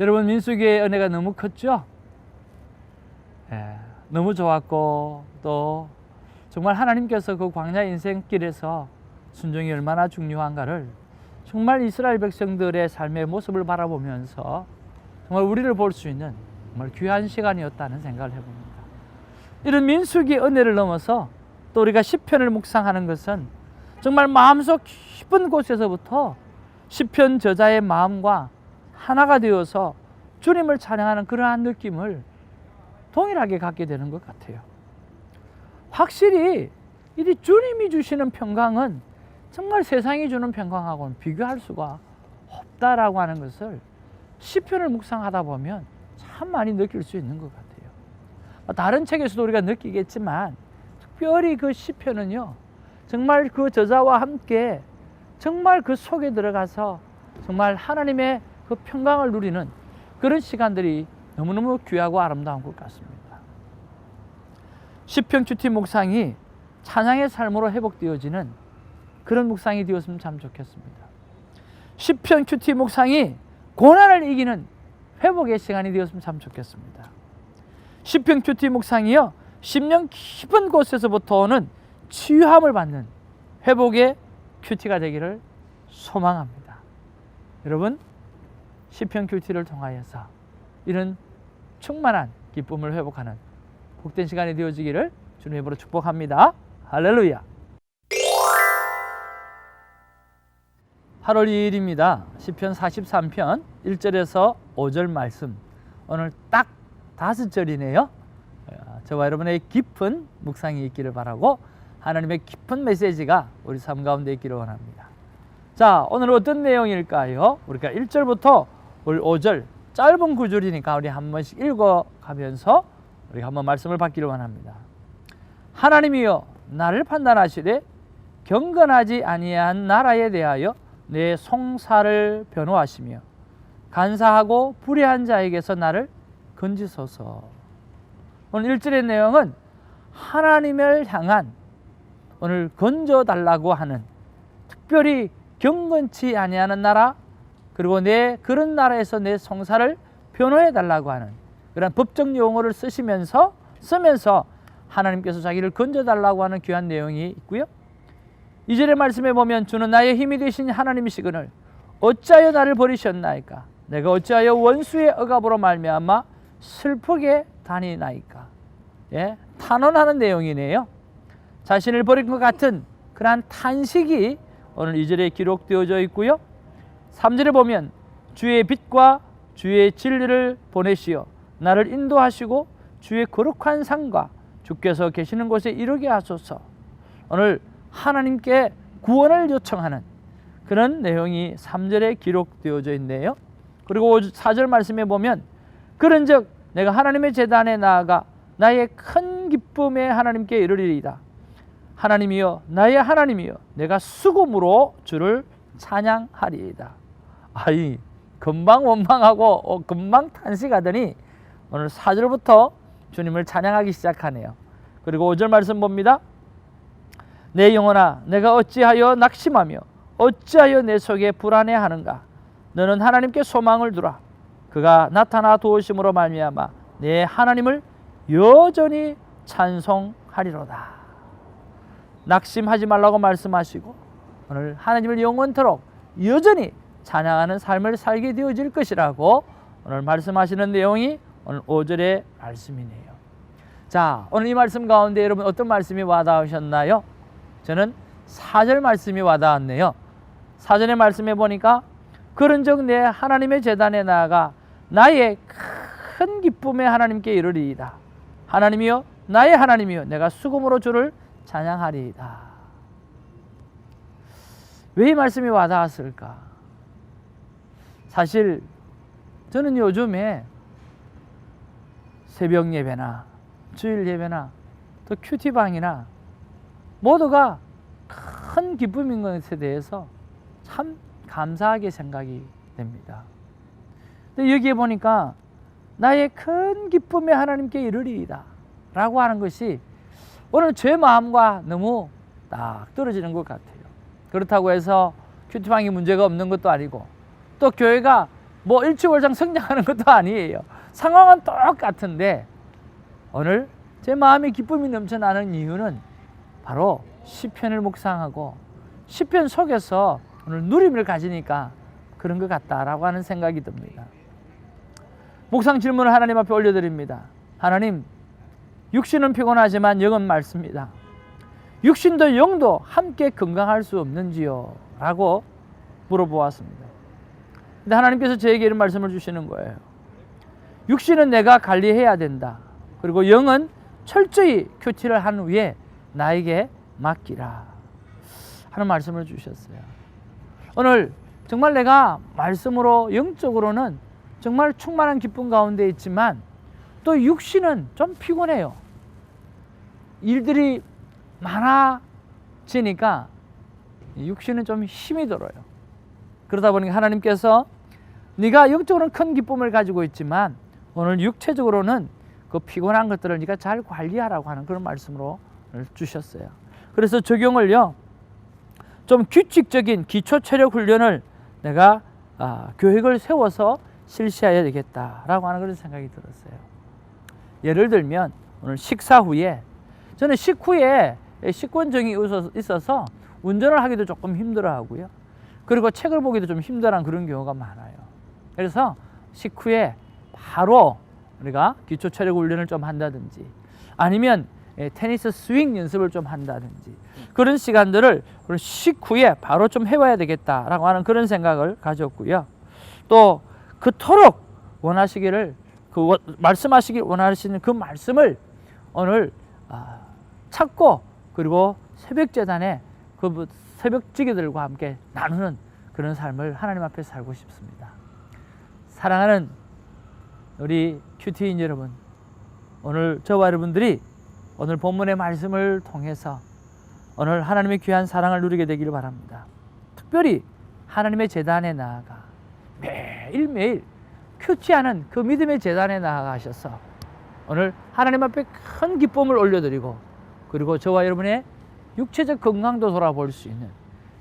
여러분 민수기의 은혜가 너무 컸죠? 예, 너무 좋았고 또 정말 하나님께서 그 광야 인생길에서 순종이 얼마나 중요한가를 정말 이스라엘 백성들의 삶의 모습을 바라보면서 정말 우리를 볼 수 있는 정말 귀한 시간이었다는 생각을 해봅니다. 이런 민수기 은혜를 넘어서 또 우리가 시편을 묵상하는 것은 정말 마음속 깊은 곳에서부터 시편 저자의 마음과 하나가 되어서 주님을 찬양하는 그러한 느낌을 동일하게 갖게 되는 것 같아요. 확실히 이 주님이 주시는 평강은 정말 세상이 주는 평강하고는 비교할 수가 없다라고 하는 것을 시편을 묵상하다 보면 참 많이 느낄 수 있는 것 같아요. 다른 책에서도 우리가 느끼겠지만 특별히 그 시편은요 정말 그 저자와 함께 정말 그 속에 들어가서 정말 하나님의 그 평강을 누리는 그런 시간들이 너무너무 귀하고 아름다운 것 같습니다. 시편 큐티 묵상이 찬양의 삶으로 회복되어지는 그런 묵상이 되었으면 참 좋겠습니다. 시편 큐티 묵상이 고난을 이기는 회복의 시간이 되었으면 참 좋겠습니다. 시편 큐티 묵상이요. 심령 깊은 곳에서부터 오는 치유함을 받는 회복의 큐티가 되기를 소망합니다. 여러분, 시편 큐티를 통하여서 이런 충만한 기쁨을 회복하는 복된 시간이 되어지기를 주님의 이름으로 축복합니다. 할렐루야. 8월 2일입니다. 시편 43편 1절에서 5절 말씀. 오늘 딱 다섯 절이네요. 저와 여러분의 깊은 묵상이 있기를 바라고 하나님의 깊은 메시지가 우리 삶 가운데 있기를 원합니다. 자, 오늘 어떤 내용일까요? 우리가 1절부터 5절 짧은 구절이니까 우리 한 번씩 읽어 가면서 우리 한번 말씀을 받기를 원합니다. 하나님이여 나를 판단하시되 경건하지 아니한 나라에 대하여 내 송사를 변호하시며 간사하고 불의한 자에게서 나를 건지소서. 오늘 1절의 내용은 하나님을 향한 오늘 건져 달라고 하는 특별히 경건치 아니하는 나라 그리고 내 그런 나라에서 내 송사를 변호해 달라고 하는 그런 법적 용어를 쓰시면서 쓰면서 하나님께서 자기를 건져 달라고 하는 귀한 내용이 있고요. 이절의 말씀에 보면 주는 나의 힘이 되신 하나님이시거늘 어찌하여 나를 버리셨나이까 내가 어찌하여 원수의 억압으로 말미암아 슬프게 다니나이까 예, 탄원하는 내용이네요. 자신을 버린 것 같은 그러한 탄식이 오늘 이절에 기록되어져 있고요. 3절에 보면 주의 빛과 주의 진리를 보내시어 나를 인도하시고 주의 거룩한 상과 주께서 계시는 곳에 이르게 하소서. 오늘 하나님께 구원을 요청하는 그런 내용이 3절에 기록되어져 있네요. 그리고 4절 말씀에 보면 그런즉 내가 하나님의 제단에 나아가 나의 큰 기쁨에 하나님께 이르리이다. 하나님이여 나의 하나님이여 내가 수금으로 주를 찬양하리이다. 아이 금방 원망하고 어, 금방 탄식하더니 오늘 4절부터 주님을 찬양하기 시작하네요. 그리고 5절 말씀 봅니다. 내 영혼아 내가 어찌하여 낙심하며 어찌하여 내 속에 불안해하는가 너는 하나님께 소망을 두라 그가 나타나 도우심으로 말미암아 내 하나님을 여전히 찬송하리로다 낙심하지 말라고 말씀하시고 오늘 하나님을 영원토록 여전히 찬양하는 삶을 살게 되어질 것이라고 오늘 말씀하시는 내용이 오늘 5절의 말씀이네요. 자, 오늘 이 말씀 가운데 여러분 어떤 말씀이 와닿으셨나요? 저는 4절 말씀이 와닿았네요. 4절의 말씀에 보니까 그런즉 내 하나님의 재단에 나아가 나의 큰 기쁨에 하나님께 이르리이다. 하나님이여 나의 하나님이여 내가 수금으로 주를 찬양하리이다. 왜 이 말씀이 와닿았을까? 사실 저는 요즘에 새벽 예배나 주일 예배나 또 큐티방이나 모두가 큰 기쁨인 것에 대해서 참 감사하게 생각이 됩니다. 근데 여기에 보니까 나의 큰 기쁨에 하나님께 이르리이다 라고 하는 것이 오늘 제 마음과 너무 딱 떨어지는 것 같아요. 그렇다고 해서 큐티방이 문제가 없는 것도 아니고 또 교회가 뭐 일치월장 성장하는 것도 아니에요. 상황은 똑같은데 오늘 제 마음에 기쁨이 넘쳐나는 이유는 바로 시편을 묵상하고 시편 속에서 오늘 누림을 가지니까 그런 것 같다라고 하는 생각이 듭니다. 묵상 질문을 하나님 앞에 올려드립니다. 하나님, 육신은 피곤하지만 영은 맑습니다. 육신도 영도 함께 건강할 수 없는지요? 라고 물어보았습니다. 근데 하나님께서 저에게 이런 말씀을 주시는 거예요. 육신은 내가 관리해야 된다. 그리고 영은 철저히 큐티를 한 후에 나에게 맡기라. 하는 말씀을 주셨어요. 오늘 정말 내가 말씀으로 영적으로는 정말 충만한 기쁨 가운데 있지만 또 육신은 좀 피곤해요. 일들이 많아지니까 육신은 좀 힘이 들어요. 그러다 보니까 하나님께서 네가 영적으로는 큰 기쁨을 가지고 있지만 오늘 육체적으로는 그 피곤한 것들을 네가 잘 관리하라고 하는 그런 말씀으로 주셨어요. 그래서 적용을요. 좀 규칙적인 기초 체력 훈련을 내가 아, 계획을 세워서 실시해야 되겠다라고 하는 그런 생각이 들었어요. 예를 들면 오늘 식사 후에 저는 식후에 식곤증이 있어서 운전을 하기도 조금 힘들어하고요. 그리고 책을 보기도 좀 힘들한 그런 경우가 많아요. 그래서 식후에 바로 우리가 기초 체력 훈련을 좀 한다든지 아니면 예, 테니스 스윙 연습을 좀 한다든지 그런 시간들을 식후에 바로 좀 해와야 되겠다라고 하는 그런 생각을 가졌고요. 또 그토록 원하시기를 그 원- 말씀하시길 원하시는 그 말씀을 오늘 아, 찾고 그리고 새벽 재단에 그 새벽 지기들과 함께 나누는 그런 삶을 하나님 앞에 살고 싶습니다. 사랑하는 우리 큐티인 여러분, 오늘 저와 여러분들이 오늘 본문의 말씀을 통해서 오늘 하나님의 귀한 사랑을 누리게 되기를 바랍니다. 특별히 하나님의 재단에 나아가 매일매일 큐티하는 그 믿음의 재단에 나아가셔서 오늘 하나님 앞에 큰 기쁨을 올려드리고 그리고 저와 여러분의 육체적 건강도 돌아볼 수 있는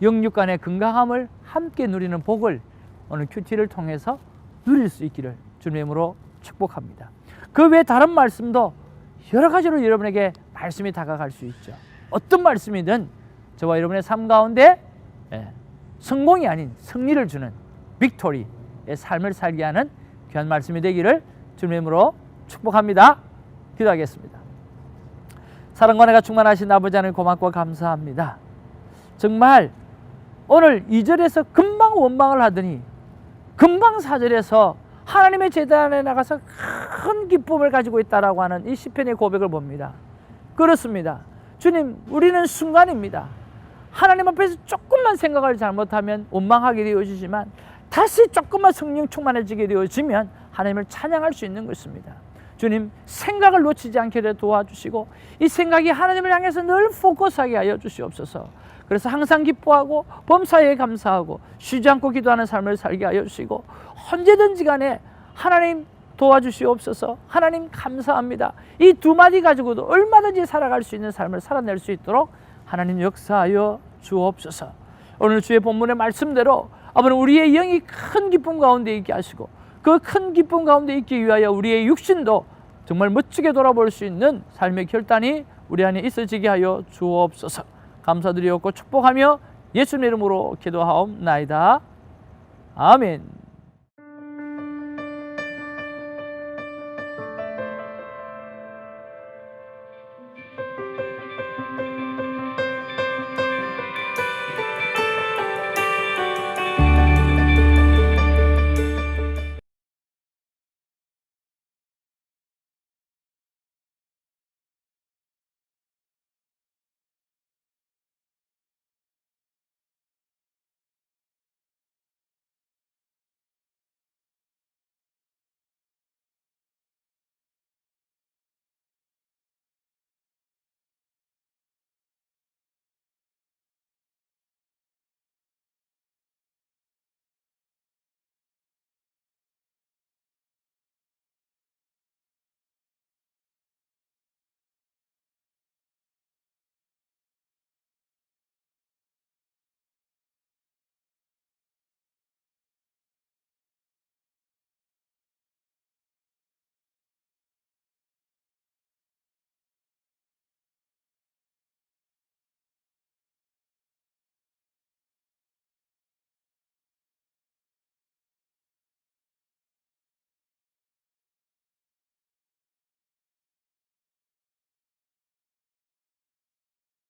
영육 간의 건강함을 함께 누리는 복을 오늘 큐티를 통해서 누릴 수 있기를 주님의 이름으로 축복합니다. 그 외 다른 말씀도 여러 가지로 여러분에게 말씀이 다가갈 수 있죠. 어떤 말씀이든 저와 여러분의 삶 가운데 예, 성공이 아닌 승리를 주는 빅토리의 삶을 살게 하는 귀한 말씀이 되기를 주님의 이름으로 축복합니다. 기도하겠습니다. 사랑과 내가 충만하신 아버지 하나님 고맙고 감사합니다. 정말 오늘 2절에서 금방 원망을 하더니 금방 4절에서 하나님의 재단에 나가서 큰 기쁨을 가지고 있다라고 하는 이 시편의 고백을 봅니다. 그렇습니다. 주님, 우리는 순간입니다. 하나님 앞에서 조금만 생각을 잘못하면 원망하게 되어지지만 다시 조금만 성령 충만해지게 되어지면 하나님을 찬양할 수 있는 것입니다. 주님 생각을 놓치지 않게 되 도와주시고 이 생각이 하나님을 향해서 늘 포커스하게 하여 주시옵소서. 그래서 항상 기뻐하고 범사에 감사하고 쉬지 않고 기도하는 삶을 살게 하여 주시고 언제든지 간에 하나님 도와주시옵소서. 하나님 감사합니다. 이 두 마디 가지고도 얼마든지 살아갈 수 있는 삶을 살아낼 수 있도록 하나님 역사하여 주옵소서. 오늘 주의 본문의 말씀대로 아버지 우리의 영이 큰 기쁨 가운데 있게 하시고 그 큰 기쁨 가운데 있기 위하여 우리의 육신도 정말 멋지게 돌아볼 수 있는 삶의 결단이 우리 안에 있어지게 하여 주옵소서. 감사드리옵고 축복하며 예수님 이름으로 기도하옵나이다. 아멘.